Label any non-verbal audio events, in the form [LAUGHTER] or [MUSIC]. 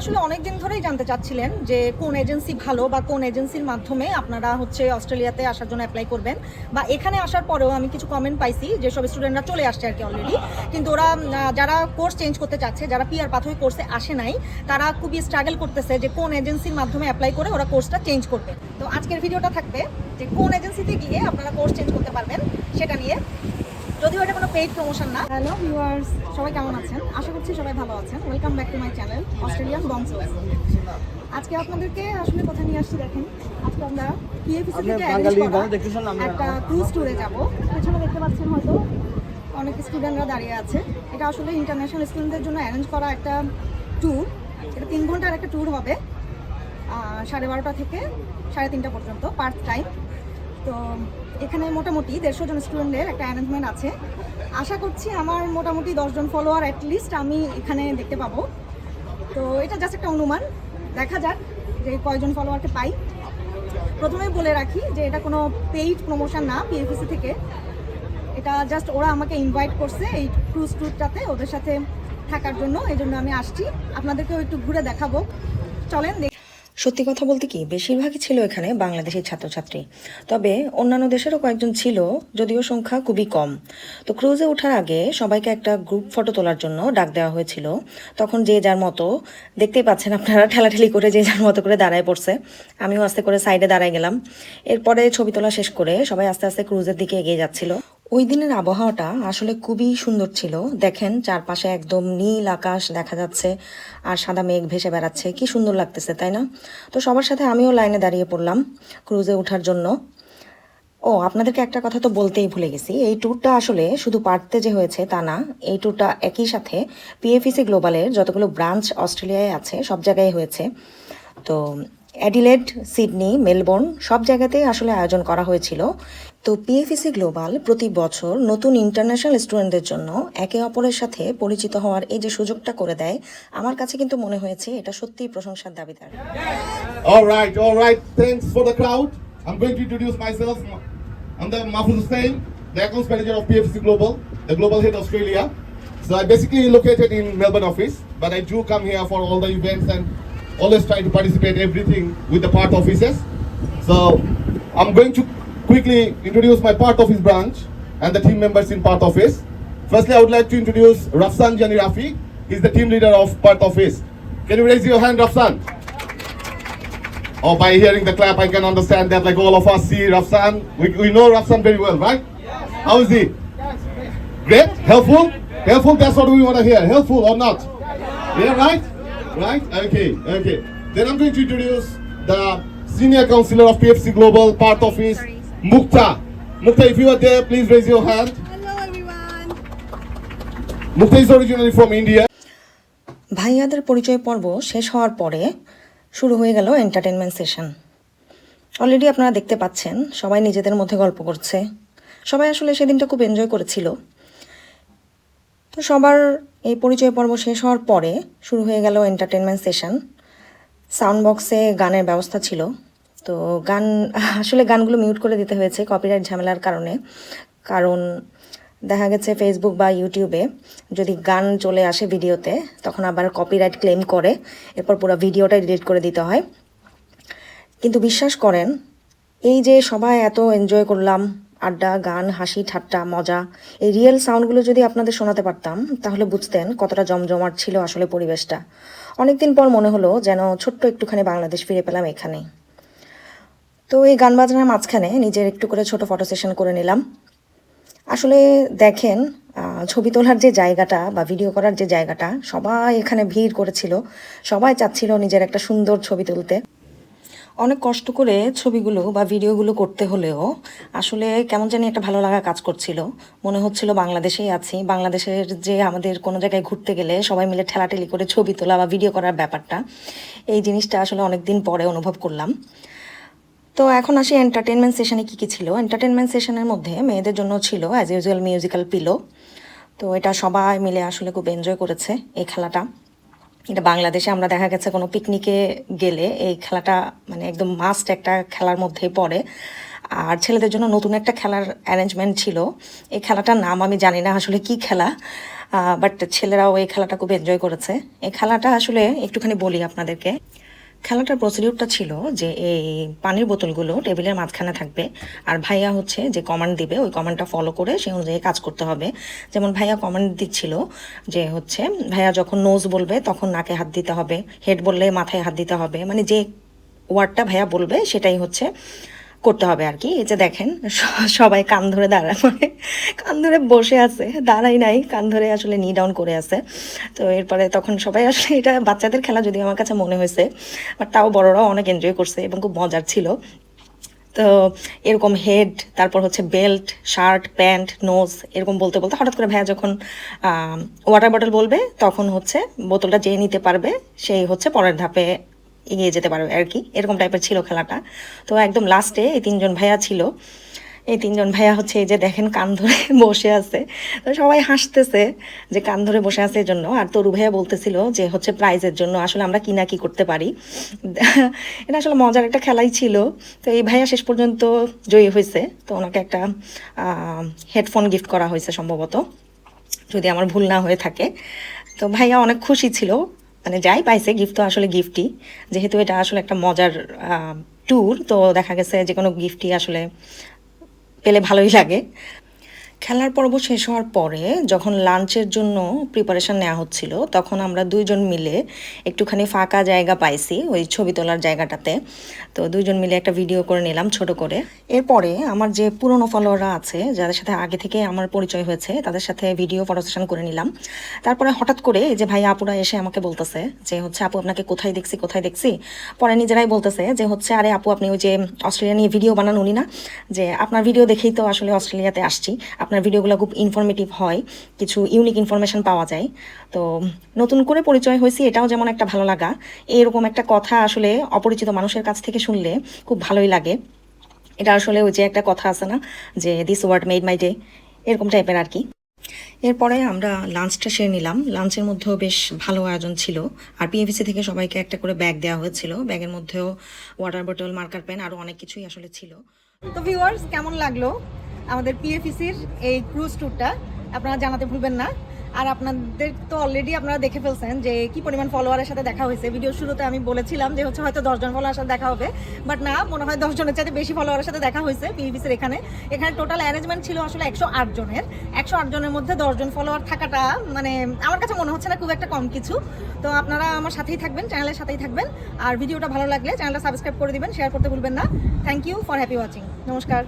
আসলে অনেক দিন ধরেই জানতে চাচ্ছিলেন যে কোন এজেন্সি ভালো বা কোন এজেন্সির মাধ্যমে আপনারা হচ্ছে অস্ট্রেলিয়াতে আসার জন্য অ্যাপ্লাই করবেন বা এখানে আসার পরেও আমি কিছু কমেন্ট পাইছি যেসব স্টুডেন্টরা চলে আসছে আর কি অলরেডি কিন্তু ওরা যারা কোর্স চেঞ্জ করতে চাচ্ছে, যারা পিআর পাথওয়ে কোর্সে আসে নাই, তারা খুবই স্ট্রাগল করতেছে যে কোন এজেন্সির মাধ্যমে অ্যাপ্লাই করে ওরা কোর্সটা চেঞ্জ করবে। তো আজকের ভিডিওটা থাকবে যে কোন এজেন্সিতে গিয়ে আপনারা কোর্স চেঞ্জ করতে পারবেন সেটা নিয়ে। যদিও এটা কোনো পেইড প্রমোশন না। হ্যালো ভিউয়ার্স সবাই কেমন আছেন? আশা করছি সবাই ভালো আছেন। Welcome back to my channel Australian বংশ আজকে আপনাদেরকে আসলে কথা নিয়ে আসছি দেখেন আজকে আমরা পিএফসি থেকে? একটা ক্রুজ ট্যুরে যাব। পেছনে দেখতে পাচ্ছেন হয়তো অনেক স্টুডেন্টরা দাঁড়িয়ে আছে। এটা আসলে ইন্টারন্যাশনাল স্টুডেন্টদের জন্য অ্যারেঞ্জ করা একটা ট্যুর এটা তিন ঘণ্টার একটা ট্যুর হবে সাড়ে বারোটা থেকে সাড়ে তিনটা পর্যন্ত পার্ট টাইম তো এখানে মোটামুটি দেড়শো জন স্টুডেন্টের একটা অ্যারেঞ্জমেন্ট আছে। আশা করছি আমার মোটামুটি দশজন ফলোয়ার অ্যাটলিস্ট আমি এখানে দেখতে পাবো। তো এটা জাস্ট একটা অনুমান। দেখা যাক যে কয়জন ফলোয়ারকে পাই। প্রথমেই বলে রাখি যে এটা কোনো পেইড প্রমোশন না পিএফসি থেকে। এটা জাস্ট ওরা আমাকে ইনভাইট করছে এই ক্রুজ ট্যুরটাতে ওদের সাথে থাকার জন্য এই জন্য আমি আসছি। আপনাদেরকেও একটু ঘুরে দেখাবো। চলেন সত্যি কথা বলতে কি, বেশিরভাগই ছিল এখানে বাংলাদেশের ছাত্রছাত্রী। তবে অন্যান্য দেশেরও কয়েকজন ছিল, যদিও সংখ্যা খুবই কম। তো ক্রুজে ওঠার আগে সবাইকে একটা গ্রুপ ফটো তোলার জন্য ডাক দেওয়া হয়েছিল। তখন যে যার মতো, দেখতেই পাচ্ছেন আপনারা ঠেলাঠেলি করে যে যার মতো করে দাঁড়ায় পড়ছে। আমিও আস্তে করে সাইডে দাঁড়ায় গেলাম। এরপরে ছবি তোলা শেষ করে সবাই আস্তে আস্তে ক্রুজের দিকে এগিয়ে যাচ্ছিল। ওই দিনের আবহাওয়াটা আসলে খুবই সুন্দর ছিল। দেখেন, চারপাশে একদম নীল আকাশ দেখা যাচ্ছে আর সাদা মেঘ ভেসে বেড়াচ্ছে। কি সুন্দর লাগতেছে, তাই না? তো সবার সাথে আমিও লাইনে দাঁড়িয়ে পড়লাম ক্রুজে ওঠার জন্য। ও, আপনাদেরকে একটা কথা তো বলতেই ভুলে গেছি। এই ট্যুরটা আসলে শুধু পারতে যে হয়েছে তা না, এই ট্যুরটা একই সাথে পিএফিসি গ্লোবালের যতগুলো ব্রাঞ্চ অস্ট্রেলিয়ায় আছে, সব জায়গায় হয়েছে। তো অ্যাডিলেড, সিডনি, মেলবোর্ন সব জায়গাতেই আসলে আয়োজন করা হয়েছিল। তো পিএফিসি গ্লোবাল প্রতি বছর নতুন ইন্টারন্যাশনাল স্টুডেন্টদের জন্য একে অপরের সাথে পরিচিত হওয়ার এই যে সুযোগটা করে দেয়, আমার কাছে কিন্তু মনে হয়েছে এটা সত্যি প্রশংসার দাবিদার। Alright alright thanks for the crowd I am going to introduce myself I am Mahfuz Hossain the global global head Australia so basically located in Melbourne office but I do come for all the events and always try to participate everything with the part offices. So I'm going to quickly introduce my part office branch and the team members in part office. Firstly, I would like to introduce Rafsan Jani Rafi. He's the team leader of part office. Can you raise your hand, Rafsan? Oh, by hearing the clap, I can understand that like all of us see Rafsan. We, we know Rafsan very well, right? Yes. How is he? Yes. Great? Helpful? Helpful, that's what we want to hear. Helpful or not? Yeah, right? Right? Okay, okay. Then I'm going to introduce the senior counselor of PFC Global, part office, Mukta. Mukta, if you are there, please raise your hand. Hello everyone. Mukta is originally from India. ভাইয়াদের পরিচয় পর্ব শেষ হওয়ার পরে শুরু হয়ে গেল entertainment session already আপনারা দেখতে পাচ্ছেন সবাই নিজেদের মধ্যে গল্প করছে সবাই আসলে সেদিনটা খুব এনজয় করেছিল তো সবার এই পরিচয় পর্ব শেষ হওয়ার পরে শুরু হয়ে গেল এন্টারটেনমেন্ট সেশন সাউন্ড বক্সে গানের ব্যবস্থা ছিল। তো গান, আসলে গানগুলো মিউট করে দিতে হয়েছে কপিরাইট ঝামেলার কারণে। কারণ দেখা গেছে ফেসবুক বা ইউটিউবে যদি গান চলে আসে ভিডিওতে তখন আবার কপিরাইট ক্লেম করে, এরপর পুরো ভিডিওটা ডিলিট করে দিতে হয়। কিন্তু বিশ্বাস করেন, এই যে সবাই এত এনজয় করলাম আড্ডা, গান, হাসি, ঠাট্টা, মজা। এই রিয়েল সাউন্ডগুলো যদি আপনাদের শোনাতে পারতাম, তাহলে বুঝতেন কতটা জমজমাট ছিল আসলে পরিবেশটা। অনেকদিন পর মনে হলো যেন ছোট্ট একটুখানি বাংলাদেশ ফিরে পেলাম এখানে তো এই গান বাজনার মাঝখানে নিজের একটু করে ছোট ফটো সেশন করে নিলাম। আসলে দেখেন ছবি তোলার যে জায়গাটা বা ভিডিও করার যে জায়গাটা সবাই এখানে ভিড় করেছিল। সবাই চাচ্ছিল নিজের একটা সুন্দর ছবি তুলতে। অনেক কষ্ট করে ছবিগুলো বা ভিডিওগুলো করতে হলেও আসলে কেমন জানি একটা ভালো লাগা কাজ করছিল। মনে হচ্ছিল বাংলাদেশেই আছি। বাংলাদেশের যে আমাদের কোনো জায়গায় ঘুরতে গেলে সবাই মিলে ঠেলাঠেলি করে ছবি তোলা বা ভিডিও করার ব্যাপারটা, এই জিনিসটা আসলে অনেক দিন পরে অনুভব করলাম। তো এখন আসি এন্টারটেনমেন্ট সেশনে কী কী ছিল? এন্টারটেনমেন্ট সেশনের মধ্যে মেয়েদের জন্য ছিল অ্যাজ ইউজুয়াল মিউজিক্যাল পিলো তো এটা সবাই মিলে আসলে খুব এনজয় করেছে এই খেলাটা। এটা বাংলাদেশে আমরা দেখা গেছে কোনো পিকনিকে গেলে এই খেলাটা মানে একদম মাস্ট একটা খেলার মধ্যেই পড়ে। আর ছেলেদের জন্য নতুন একটা খেলার অ্যারেঞ্জমেন্ট ছিল। এই খেলাটার নাম আমি জানি না আসলে কি খেলা বাট ছেলেরাও এই খেলাটা খুব এনজয় করেছে। এই খেলাটা আসলে একটুখানি বলি আপনাদেরকে। খেলাটার প্রসিডিউরটা ছিল যে এই পানির বোতলগুলো টেবিলের মাঝখানে থাকবে। আর ভাইয়া হচ্ছে যে কমান্ড দিবে, ওই কমান্ডটা ফলো করে সেই অনুযায়ী কাজ করতে হবে। যেমন ভাইয়া কমান্ড দিচ্ছিল যে হচ্ছে, ভাইয়া যখন নোজ বলবে তখন নাকে হাত দিতে হবে হেড বললে মাথায় হাত দিতে হবে। মানে যে ওয়ার্ডটা ভাইয়া বলবে সেটাই হচ্ছে করতে হবে আর কি। এই যে দেখেন সবাই কান ধরে দাঁড়ায় মানে কান ধরে বসে আছে, দাঁড়াই নাই, কান ধরে আসলে নি ডাউন করে আছে। তো এরপরে তখন সবাই আসলে এটা বাচ্চাদের খেলা যদি আমার কাছে মনে হয়েছে বাট তাও বড়রাও অনেক এনজয় করছে এবং খুব মজার ছিল। তো এরকম হেড তারপর হচ্ছে বেল্ট শার্ট প্যান্ট নোজ এরকম বলতে বলতে হঠাৎ করে ভাইয়া যখন ওয়াটার বটল বলবে, তখন হচ্ছে বোতলটা যে নিতে পারবে, সেই হচ্ছে পরের ধাপে এগিয়ে যেতে পারবে আর কি। এরকম টাইপের ছিল খেলাটা। তো একদম লাস্টে এই তিনজন ভাইয়া ছিল। এই তিনজন ভাইয়া হচ্ছে এই যে দেখেন কান ধরে [LAUGHS] বসে আছে। তো সবাই হাসতেছে যে কান ধরে বসে আছে এই জন্য আর তরু ভাইয়া বলতেছিল যে হচ্ছে প্রাইজের জন্য আসলে আমরা কি না কি করতে পারি। [LAUGHS] এটা আসলে মজার একটা খেলাই ছিল। তো এই ভাইয়া শেষ পর্যন্ত জয়ী হয়েছে। তো ওনাকে একটা হেডফোন গিফট করা হয়েছে সম্ভবত। যদি আমার ভুল না হয়ে থাকে। তো ভাইয়া অনেক খুশি ছিল। মানে যাই পাইছে গিফট তো আসলে গিফটই যেহেতু এটা আসলে একটা মজার ট্যুর তো দেখা গেছে যে কোনো গিফটই আসলে পেলে ভালোই লাগে। খেলার পর্ব শেষ হওয়ার পরে যখন লাঞ্চের জন্য প্রিপারেশন নেওয়া হচ্ছিল, তখন আমরা দুইজন মিলে একটুখানি ফাঁকা জায়গা পাইছি ওই ছবি তোলার জায়গাটাতে। তো দুইজন মিলে একটা ভিডিও করে নিলাম ছোট করে। এরপরে আমার যে পুরনো ফলোয়াররা আছে, যাদের সাথে আগে থেকে আমার পরিচয় হয়েছে, তাদের সাথে ভিডিও ফটো সেশন করে নিলাম। তারপরে হঠাৎ করে যে ভাই আপুরা এসে আমাকে বলতেছে যে, হচ্ছে আপু, আপনাকে কোথায় দেখছি কোথায় দেখছি? পরে নিজেরাই বলতেছে যে, হচ্ছে, আরে আপু, আপনি ওই যে অস্ট্রেলিয়া নিয়ে ভিডিও বানান উনি না? যে, আপনার ভিডিও দেখেই তো আসলে অস্ট্রেলিয়াতে আসছি। আপনার ভিডিওগুলো খুব ইনফরমেটিভ হয়, কিছু ইউনিক ইনফরমেশন পাওয়া যায়। তো নতুন করে পরিচয় হয়েছি, এটাও যেমন একটা ভালো লাগা। এরকম একটা কথা আসলে অপরিচিত মানুষের কাছ থেকে শুনলে খুব ভালোই লাগে। এটা আসলে ওই যে একটা কথা আছে না, যে this word made my day এরকম টাইপের আর কি। এরপরে আমরা লাঞ্চটা সেরে নিলাম। লাঞ্চের মধ্যেও বেশ ভালো আয়োজন ছিল। আর পিএফসি থেকে সবাইকে একটা করে ব্যাগ দেওয়া হয়েছিল। ব্যাগের মধ্যেও ওয়াটার বোটল মার্কার পেন আরও অনেক কিছুই আসলে ছিল। তো ভিউয়ার্স কেমন লাগল? আমাদের পিএফিসির এই ক্রুজ ট্যুরটা আপনারা জানাতে ভুলবেন না। আর আপনাদের তো অলরেডি আপনারা দেখে ফেলছেন যে কি পরিমাণ ফলোয়ারের সাথে দেখা হয়েছে। ভিডিও শুরুতে আমি বলেছিলাম যে হচ্ছে হয়তো দশজন ফলোয়ারের সাথে দেখা হবে বাট না, মনে হয় দশজনের চাইতে বেশি ফলোয়ারের সাথে দেখা হয়েছে পিএফিসির এখানে। এখানে টোটাল অ্যারেঞ্জমেন্ট ছিল আসলে একশো আট জনের। একশো আট জনের মধ্যে দশজন ফলোয়ার থাকাটা মানে আমার কাছে মনে হচ্ছে না খুব একটা কম কিছু। তো আপনারা আমার সাথেই থাকবেন চ্যানেলের সাথেই থাকবেন। আর ভিডিওটা ভালো লাগলে চ্যানেলটা সাবস্ক্রাইব করে দিবেন শেয়ার করতে ভুলবেন না। Thank you for happy watching নমস্কার।